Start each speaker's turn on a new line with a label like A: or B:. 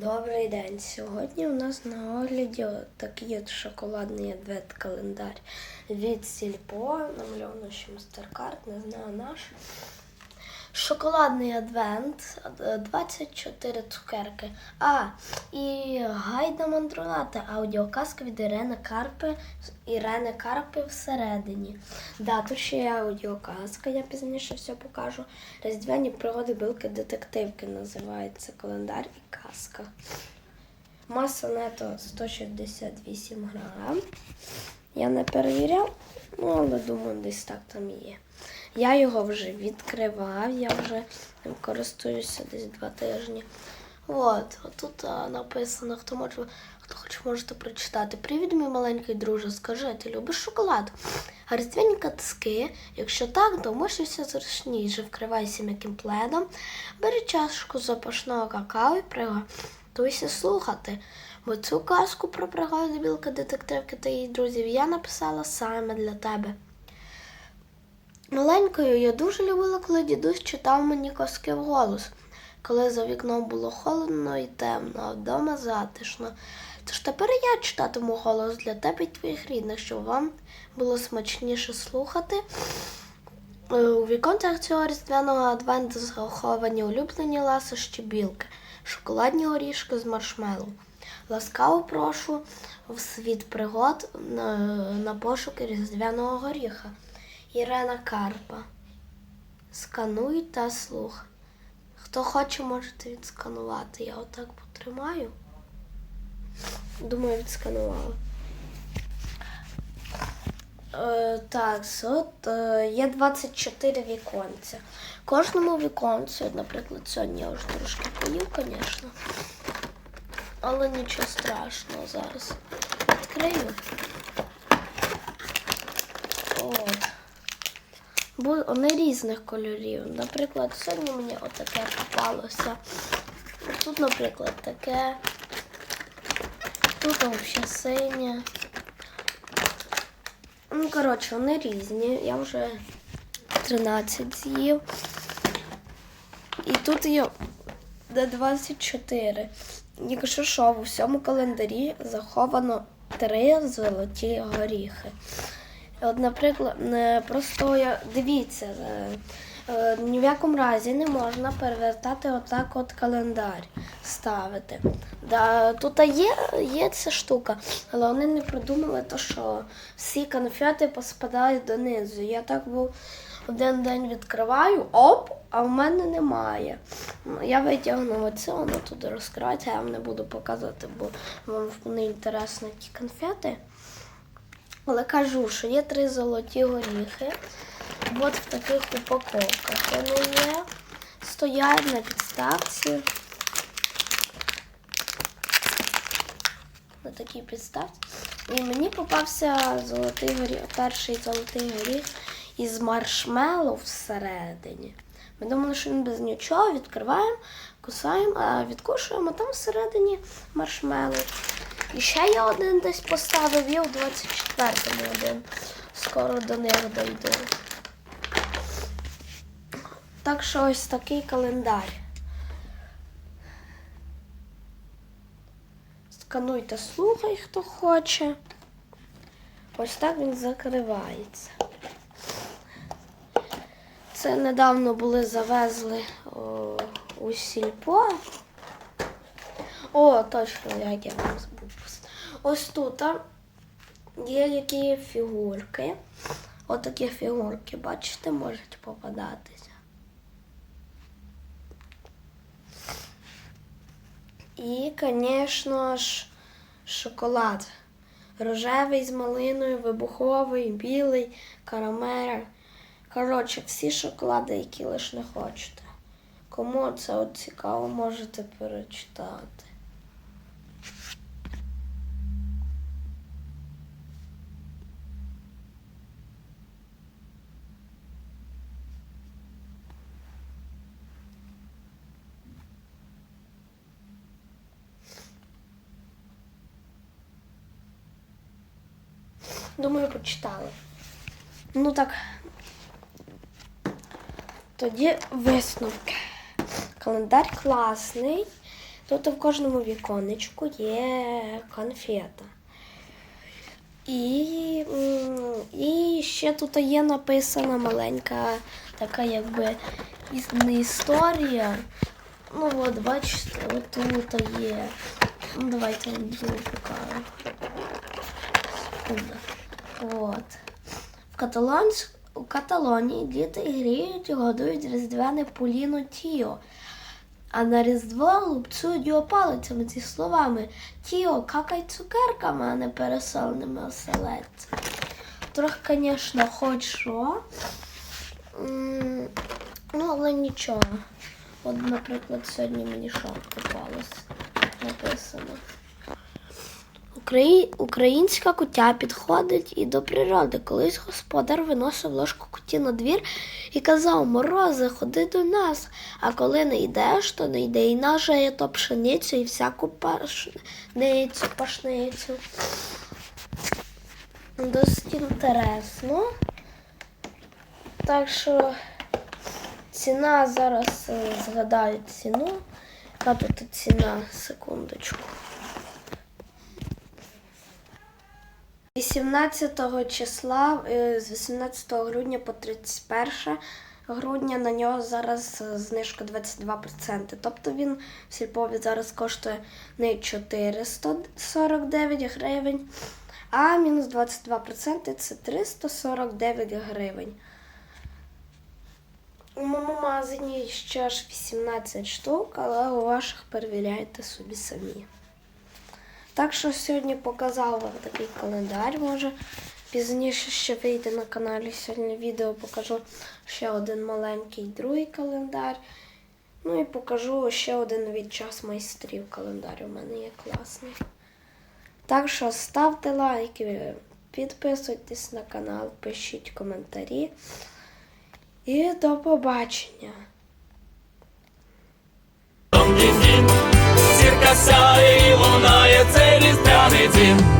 A: Добрий день. Сьогодні у нас на огляді такий от шоколадний адвент календар від Сільпо, намальовано ще мастеркард, не знаю наш. Шоколадний адвент, е, 24 цукерки. А, і гайда мандрувати, аудіоказка від Ірени Карпи, Ірени Карпи всередині. Да, тут ще є аудіоказка, я пізніше все покажу. Різдвяні пригоди білки детективки називається календар і казка. Маса нето 168 грам. Я не перевіряв, ну але думаю, десь так там і є. Я його вже відкривав, я вже ним користуюся десь два тижні. От, тут а, написано, хто може, хто хоче, можете прочитати. Привіт, мій маленький друже, скажи, ти любиш шоколад? А різдвяні якщо так, то мишися зручніше, вкривайся м'яким пледом, бери чашку запашного какао і приготуйся слухати. Бо цю казку про пригоди білка детективки та її друзів я написала саме для тебе. Маленькою я дуже любила, коли дідусь читав мені казки вголос, коли за вікном було холодно і темно, а вдома затишно. Тож тепер я читатиму голос для тебе і твоїх рідних, щоб вам було смачніше слухати. Е, У віконцях цього різдвяного адвенту заховані улюблені ласощі білки, шоколадні горішки з маршмеллоу. Ласкаво прошу в світ пригод на, на пошуки різдвяного горіха. Ірена Карпа. Скануй та слух. Хто хоче, можете відсканувати. Я отак потримаю. Думаю, відсканувала. Е, так, от е, є 24 віконця. Кожному віконцю, наприклад, сьогодні я вже трошки поїв, звісно. Але нічого страшного зараз. Відкрию. От. Бо вони різних кольорів. Наприклад, сьогодні мені отаке попалося. Тут, наприклад, таке. Тут взагалі синє. Ну, коротше, вони різні. Я вже 13 з'їв. І тут є де 24. Якщо що, в всьому календарі заховано три золоті горіхи. От, наприклад, просто дивіться, е, е, ні в якому разі не можна перевертати отак от календар ставити. Да, тут є, є ця штука, але вони не придумали, то, що всі конфети поспадають донизу. Я так був один день відкриваю, оп, а в мене немає. Ну, Я витягнув оце, воно тут розкривається, я вам не буду показувати, бо вам не інтересно ті конфети. Але кажу, що є три золоті горіхи. От в таких упаковках вони є. Стоять на підставці. На такій підставці. І мені попався золотий горіх, перший золотий горіх із маршмеллоу всередині. Ми думали, що він без нічого. Відкриваємо, кусаємо, а відкушуємо там всередині маршмеллоу. І ще я один десь поставив, є у 24-му один. Скоро до них дойду. Так що ось такий календар. Скануйте, слухай, хто хоче. Ось так він закривається. Це недавно були завезли о, у сільпо. О, точно, як я вам забув. Ось тут є які фігурки. Отакі фігурки, бачите, можуть попадатися. І, звісно ж, шоколад. Рожевий з малиною, вибуховий, білий, карамель. Коротше, всі шоколади, які лише не хочете. Кому це от цікаво, можете перечитати. Думаю, почитали. Ну так. Тоді висновки. Календар класний. Тут в кожному віконечку є конфета. І, і ще тут є написана маленька така якби не історія. Ну от, бачите, от тут є. Ну, давайте я покажу. От. В, Каталонсь... у Каталонії діти гріють і годують різдвяне поліно Тіо. А на Різдво лупцюють його палицями зі словами Тіо, какай цукерками, а не переселеними оселедцями. Трохи, звісно, хоч що. Ну, але нічого. От, наприклад, сьогодні мені що попалось написано. Украї... Українська кутя підходить і до природи. Колись господар виносив ложку куті на двір і казав Морозе, ходи до нас. А коли не йдеш, то не йде і нажає то пшеницю і всяку пашницю, пашницю. Досить інтересно. Так що ціна зараз е, згадаю ціну. Яка тут ціна? Секундочку. 18 числа, е, з 18 грудня по 31 грудня на нього зараз е, знижка 22%. Тобто він в сільпові зараз коштує не 449 гривень, а мінус 22% це 349 гривень. У моєму магазині ще аж 18 штук, але у ваших перевіряйте собі самі. Так що сьогодні показав вам такий календар. Може пізніше ще вийде на каналі. Сьогодні відео покажу ще один маленький другий календар. Ну і покажу ще один від час майстрів календар. У мене є класний. Так що ставте лайки, підписуйтесь на канал, пишіть коментарі. І до побачення!
B: Сяє і лунає цей різдвяний дзвін.